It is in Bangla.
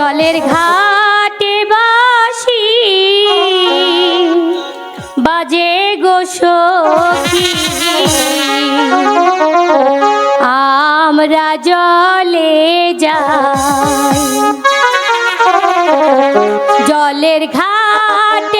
জলের ঘাটে বাসি। বাজে গোসো আমরা জলে যাই। জলের ঘাটে